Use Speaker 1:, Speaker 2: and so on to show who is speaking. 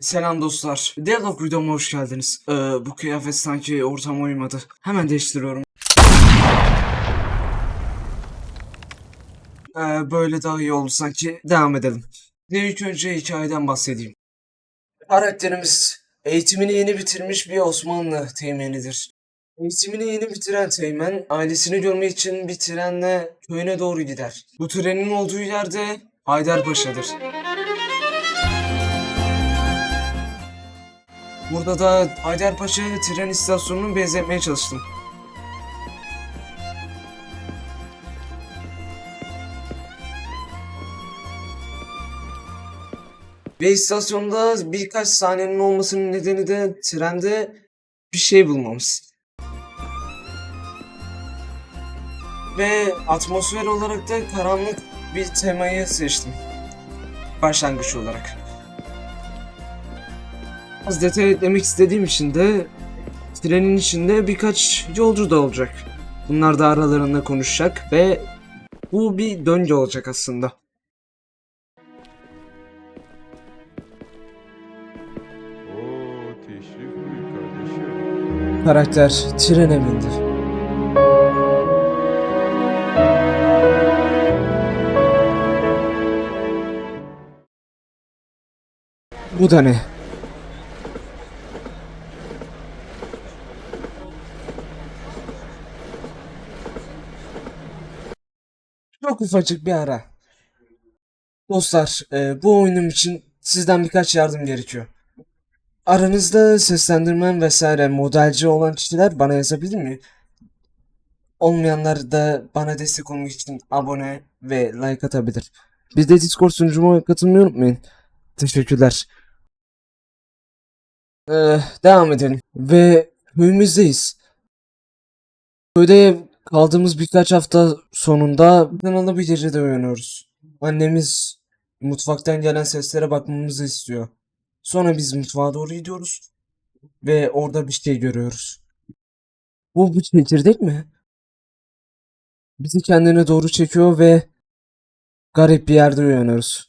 Speaker 1: Selam dostlar. Dialog videoma hoş geldiniz. Ee, bu kıyafet sanki ortama uymadı. Hemen değiştiriyorum. Ee, böyle daha iyi oldu sanki. Devam edelim. Bir ilk önce hikayeden bahsedeyim. Karakterimiz eğitimini yeni bitirmiş bir Osmanlı teğmenidir. Eğitimini yeni bitiren teğmen ailesini görmek için bir trenle köyüne doğru gider. Bu trenin olduğu yerde Haydarpaşa'dır. Burada da Haydarpaşa tren istasyonunu benzetmeye çalıştım. Ve istasyonda birkaç sahnenin olmasının nedeni de trende bir şey bulmamız. Ve atmosfer olarak da karanlık bir temayı seçtim. Başlangıç olarak. Az detay eklemek istediğim için de trenin içinde birkaç yolcu da olacak. Bunlar da aralarında konuşacak ve bu bir döngü olacak aslında. Karakter trene bindi. Bu da ne? Çok ufacık bir ara. Dostlar, e, bu oyunum için sizden birkaç yardım gerekiyor. Aranızda seslendirmen vesaire modelci olan kişiler bana yazabilir mi? Olmayanlar da bana destek olmak için abone ve like atabilir. Bir de Discord sunucuma katılmayı unutmayın. Teşekkürler. Ee, devam edelim. Ve köyümüzdeyiz. Köyde kaldığımız birkaç hafta sonunda kanalı bir gecede uyanıyoruz. Annemiz mutfaktan gelen seslere bakmamızı istiyor. Sonra biz mutfağa doğru gidiyoruz. Ve orada bir şey görüyoruz. Bu bir çekirdek mi? Bizi kendine doğru çekiyor ve garip bir yerde uyanıyoruz.